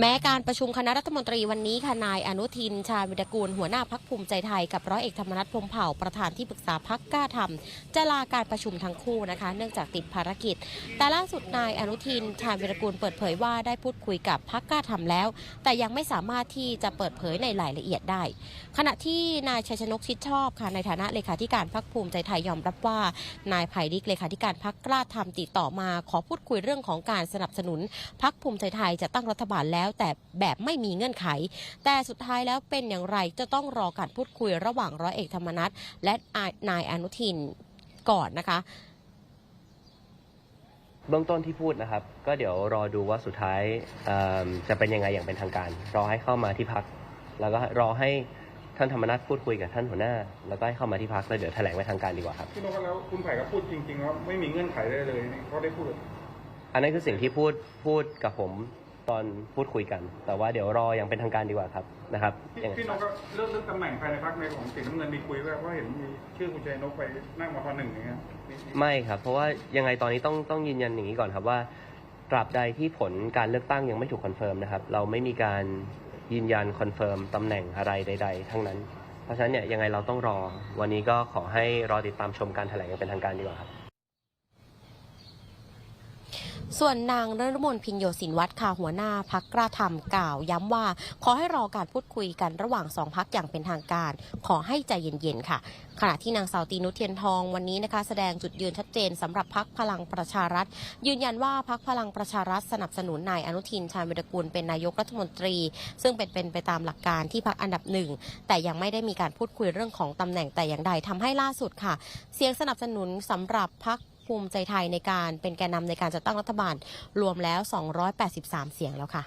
แม้การประชุมคณะรัฐมนตรีวันนี้ค่ะนายอนุทิน ชาญวิรกูลหัวหน้าพักภูมิใจไทยกับร้อยเอกธรรมนัฐพรมเผ่าประธานที่ปรึกษาพักกล้าทำจะลาการประชุมทั้งคู่นะคะ เนื่องจากติดภารกิจ แต่ล่าสุดนายอนุทิน ชาญวิรกูลเปิดเผยว่าได้พูดคุยกับพักกล้าทำแล้ว แต่ยังไม่สามารถที่จะเปิดเผยในรายละเอียดได้ ขณะที่นายชัยชนกชิดชอบค่ะในฐานะเลขาธิการพักภูมิใจไทยยอมรับว่านายไผ่ดิกเลขาธิการพักกล้าทำติดต่อมา ขอพูดคุยเรื่องของการสนับสนุนพักภูมิใจไทยจะตั้งรัฐบาลแล้วแต่แบบไม่มีเงื่อนไข แต่สุดท้ายแล้วเป็นอย่างไรจะต้องรอการพูดคุยระหว่างร้อยเอกธรรมนัฐและนายอนุทินก่อนนะคะเบื้องต้นที่พูดนะครับ ก็เดี๋ยวรอดูว่าสุดท้ายเอิ่มจะเป็นยังไงอย่างเป็นทางการ รอให้เข้ามาที่พัก แล้วก็รอให้ท่านธรรมนัฐพูดคุยกับท่านหัวหน้า แล้วก็ให้เข้ามาที่พักแล้วเดี๋ยวแถลงไปทางการดีกว่าครับพี่นกแล้วคุณไผ่ก็พูดจริงๆว่าไม่มีเงื่อนไขได้เลยนี่เขาได้พูด อันนั้นคือสิ่งที่พูดพูดกับผม ตอนพูดคุยกัน แต่ว่าเดี๋ยวรออย่างเป็นทางการดีกว่าครับนะครับพี่ยังไงพี่นกก็เรื่องเรื่องตำแหน่งภายในพักในของสีน้ำเงินมีคุยไว้ว่าเห็นมีชื่อคุณชัยนกไปนั่งมาพอหนึ่งอย่างเงี้ยมีมีไม่ครับ เพราะว่ายังไงตอนนี้ต้องต้องยืนยันอย่างนี้ก่อนครับว่าตราบใดที่ผลการเลือกตั้งยังไม่ถูกคอนเฟิร์มนะครับ เราไม่มีการยืนยันคอนเฟิร์มตำแหน่งอะไรใด ๆ ทั้งนั้น เพราะฉะนั้นเนี่ยยังไงเราต้องรอ วันนี้ก็ขอให้รอติดตามชมการแถลงอย่างเป็นทางการดีกว่าครับ ส่วนนางนรมนพินโยสินวัตรค่ะหัวหน้าพักกล้าทำกล่าวย้ำว่า ขอให้รอการพูดคุยกันระหว่างสองพักอย่างเป็นทางการ ขอให้ใจเย็นๆค่ะ ขณะที่นางสาวตีนุเทียนทองวันนี้นะคะ แสดงจุดยืนชัดเจนสำหรับพักพลังประชารัฐ ยืนยันว่าพักพลังประชารัฐสนับสนุนนายอนุทินชาญวิรกูลเป็นนายกรัฐมนตรี ซึ่งเป็นเป็นไปตามหลักการที่พักอันดับหนึ่งแต่ยังไม่ได้มีการพูดคุยเรื่องของตำแหน่งแต่อย่างใดทำให้ล่าสุดค่ะ เสียงสนับสนุนสำหรับพัก ภูมิใจไทยในการเป็นแกนนำในการจัดตั้งรัฐบาลรวมแล้ว 283 เสียงแล้วค่ะ